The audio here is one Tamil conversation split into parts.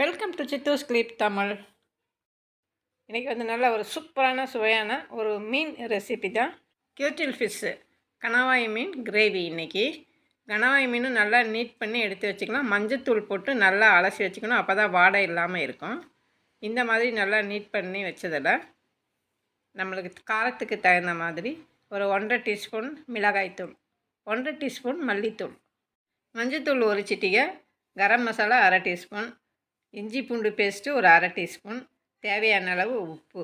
Welcome to Chithus clip Tamil இன்றைக்கி வந்து நல்ல ஒரு சூப்பரான சுவையான ஒரு மீன் ரெசிபி தான். கியூட்டில் ஃபிஷ்ஷு கணவாய் மீன் கிரேவி இன்றைக்கி கணவாய் மீனும் நல்லா நீட் பண்ணி எடுத்து வச்சுக்கலாம். மஞ்சத்தூள் போட்டு நல்லா அலசி வச்சுக்கணும். அப்போ தான் வாடை இல்லாமல் இருக்கும். இந்த மாதிரி நல்லா நீட் பண்ணி வச்சதில் நம்மளுக்கு காரத்துக்கு தகுந்த மாதிரி ஒரு ஒன்றரை டீஸ்பூன் மிளகாய்த்தூள் ஒன்றரை டீஸ்பூன் மல்லித்தூள். மஞ்சத்தூள் ஒரு சிட்டிகை கரம் மசாலா அரை டீஸ்பூன் இஞ்சி பூண்டு பேஸ்ட்டு ஒரு அரை டீஸ்பூன் தேவையான அளவு உப்பு.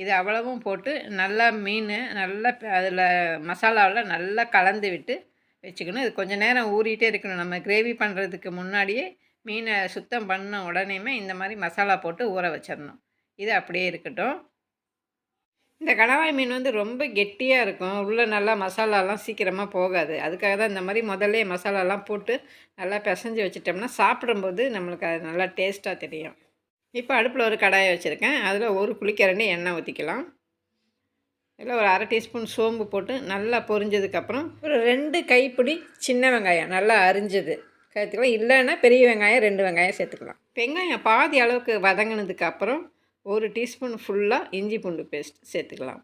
இது அவ்வளவும் போட்டு நல்லா மீன் நல்லா அதில் மசாலாவில் நல்லா கலந்து விட்டு வச்சுக்கணும். இது கொஞ்சம் நேரம் ஊறிட்டே இருக்கணும். நம்ம கிரேவி பண்ணுறதுக்கு முன்னாடியே மீனை சுத்தம் பண்ண உடனேயுமே இந்த மாதிரி மசாலா போட்டு ஊற வச்சிடணும். இது அப்படியே இருக்கட்டும். இந்த கணவாய் மீன் வந்து ரொம்ப கெட்டியாக இருக்கும். உள்ளே நல்லா மசாலாலாம் சீக்கிரமாக போகாது. அதுக்காக தான் இந்த மாதிரி முதல்ல மசாலாலாம் போட்டு நல்லா பிசைஞ்சு வச்சுட்டோம்னா சாப்பிடும்போது நம்மளுக்கு அது நல்லா டேஸ்ட்டாக தெரியும். இப்போ அடுப்பில் ஒரு கடாயை வச்சுருக்கேன். அதில் ஒரு குளிக்கரண்டி எண்ணெய் ஊற்றிக்கலாம் இதில் ஒரு அரை டீஸ்பூன் சோம்பு போட்டு நல்லா பொரிஞ்சதுக்கப்புறம் ஒரு ரெண்டு கைப்பிடி சின்ன வெங்காயம் நல்லா அரிஞ்சது. சேர்த்துக்கலாம் இல்லைன்னா பெரிய வெங்காயம் ரெண்டு வெங்காயம் சேர்த்துக்கலாம். வெங்காயம் பாதி அளவுக்கு வதங்கினதுக்கப்புறம் ஒரு டீஸ்பூன் ஃபுல்லாக இஞ்சி பூண்டு பேஸ்ட் சேர்த்துக்கலாம்.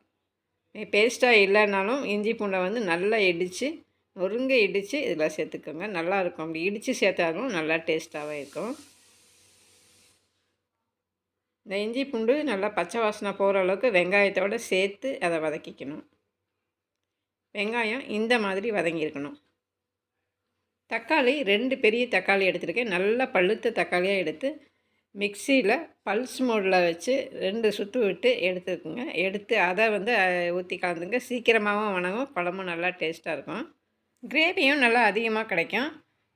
பேஸ்ட்டாக இல்லைனாலும் இஞ்சி பூண்டை வந்து நல்லா இடித்து நொறுங்க இடித்து இதில் சேர்த்துக்கோங்க. நல்லாயிருக்கும் அப்படி இடித்து சேர்த்தாலும் நல்லா டேஸ்ட்டாகவே இருக்கும். இந்த இஞ்சி பூண்டு நல்லா பச்சை வாசனை போகிற அளவுக்கு வெங்காயத்தோடு சேர்த்து அதை வதக்கிக்கணும். வெங்காயம் இந்த மாதிரி வதங்கியிருக்கணும். தக்காளி ரெண்டு பெரிய தக்காளி எடுத்துருக்கேன். நல்லா பழுத்த தக்காளியாக எடுத்து மிக்சியில் பல்ஸ் மோடில் வச்சு ரெண்டு சுற்று விட்டு எடுத்துக்குங்க. எடுத்து அதை வந்து ஊற்றி கலந்துங்க. சீக்கிரமாகவும் வணங்கும். குழம்பும் நல்லா டேஸ்ட்டாக இருக்கும். கிரேவியும் நல்லா அதிகமாக கிடைக்கும்.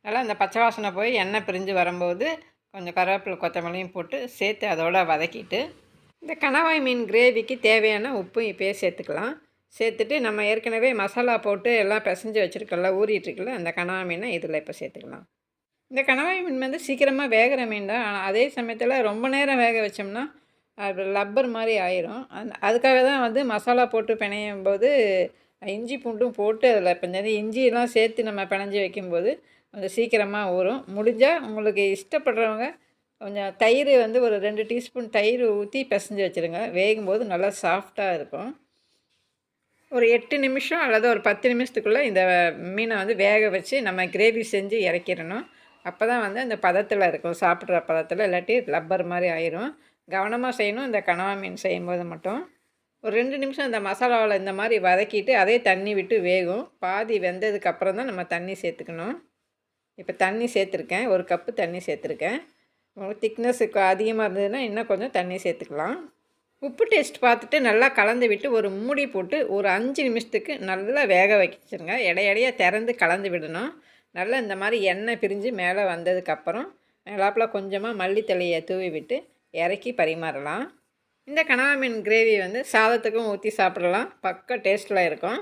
நல்லா அந்த பச்சை வாசனை போய் எண்ணெய் பிரிஞ்சு வரும்போது கொஞ்சம் கருவேப்பிலை கொத்தமல்லியும் போட்டு சேர்த்து அதோட வதக்கிட்டு இந்த கணவாய் மீன் கிரேவிக்கு தேவையான உப்பும் இப்போயே சேர்த்துக்கலாம். சேர்த்துட்டு நம்ம ஏற்கனவே மசாலா போட்டு எல்லாம் பிசைஞ்சு வச்சுருக்கல ஊறிட்டுருக்கல அந்த கணவாய் மீனை இதில் இப்போ சேர்த்துக்கலாம். இந்த கணவாய் மீன் வந்து சீக்கிரமாக வேகிற மீன் தான் ஆனால் அதே சமயத்தில் ரொம்ப நேரம் வேக வச்சோம்னா அது லப்பர் மாதிரி ஆயிரும். அந்த அதுக்காக தான் வந்து மசாலா போட்டு பிணையும் போது இஞ்சி பூண்டும் போட்டு அதில் இப்போ இந்த இஞ்சியெல்லாம் சேர்த்து நம்ம பிணைஞ்சி வைக்கும்போது கொஞ்சம் சீக்கிரமாக ஊறும். முடிஞ்சால் உங்களுக்கு இஷ்டப்படுறவங்க கொஞ்சம் தயிர் வந்து ஒரு ரெண்டு டீஸ்பூன் தயிர் ஊற்றி பிசைஞ்சு வச்சுருங்க. வேகும்போது நல்லா சாஃப்டாக இருக்கும். ஒரு எட்டு நிமிஷம் அல்லது ஒரு பத்து நிமிஷத்துக்குள்ளே இந்த மீனை வந்து வேக வச்சு நம்ம கிரேவி செஞ்சு இறக்கிடணும். அப்போ தான் வந்து அந்த பதத்தில் இருக்கும் சாப்பிட்ற பதத்தில் இல்லாட்டி லப்பர் மாதிரி ஆயிரும். கவனமாக செய்யணும் இந்த கனவா மீன் செய்யும்போது மட்டும். ஒரு ரெண்டு நிமிஷம் இந்த மசாலாவில் இந்த மாதிரி வதக்கிட்டு அதே தண்ணி விட்டு வேகும். பாதி வெந்ததுக்கப்புறம் தான் நம்ம தண்ணி சேர்த்துக்கணும். இப்போ தண்ணி சேர்த்துருக்கேன் ஒரு கப்பு தண்ணி சேர்த்துருக்கேன். உங்களுக்கு திக்னஸுக்கு அதிகமாக இருந்ததுன்னா இன்னும் கொஞ்சம் தண்ணி சேர்த்துக்கலாம். உப்பு டேஸ்ட் பார்த்துட்டு நல்லா கலந்து விட்டு ஒரு மூடி போட்டு ஒரு அஞ்சு நிமிஷத்துக்கு நல்லா வேக வச்சிருங்க. இடையிடையே திறந்து கலந்து விடணும். நல்லா இந்த மாதிரி எண்ணெய் பிரிஞ்சு மேலே வந்ததுக்கப்புறம் மேலாப்பில் கொஞ்சமாக மல்லித்தலையை தூவி விட்டு இறக்கி பரிமாறலாம். இந்த கனவா மீன் கிரேவி வந்து சாதத்துக்கும் ஊற்றி சாப்பிடலாம். பக்க டேஸ்ட்டில் இருக்கும்.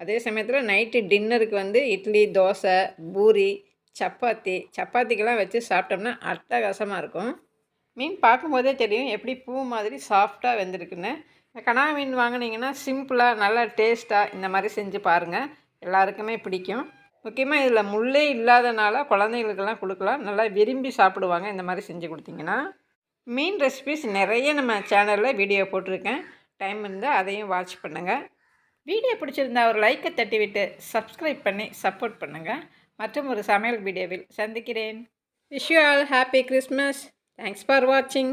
அதே சமயத்தில் நைட்டு டின்னருக்கு வந்து இட்லி தோசை பூரி சப்பாத்தி. சப்பாத்திக்கெல்லாம் வச்சு சாப்பிட்டோம்னா அட்டகாசமாக இருக்கும். மீன் பார்க்கும்போதே தெரியும் எப்படி பூ மாதிரி சாஃப்டாக வெந்திருக்குன்னு. கனவா மீன் வாங்கினீங்கன்னா சிம்பிளாக நல்லா டேஸ்ட்டாக இந்த மாதிரி செஞ்சு பாருங்கள் எல்லாருக்குமே பிடிக்கும். முக்கியமாக இதில் முள்ளே இல்லாதனால குழந்தைங்களுக்கெல்லாம் கொடுக்கலாம். நல்லா விரும்பி சாப்பிடுவாங்க. இந்த மாதிரி செஞ்சு கொடுத்தீங்கன்னா மீன் ரெசிபிஸ் நிறைய நம்ம சேனலில் வீடியோ போட்டிருக்கேன். டைம் இருந்தால் அதையும் வாட்ச் பண்ணுங்கள் வீடியோ பிடிச்சிருந்தா ஒரு லைக்கை தட்டிவிட்டு சப்ஸ்கிரைப் பண்ணி சப்போர்ட் பண்ணுங்கள் மற்றும் ஒரு சமையல் வீடியோவில் சந்திக்கிறேன். Wish you all happy Christmas thanks for வாட்சிங்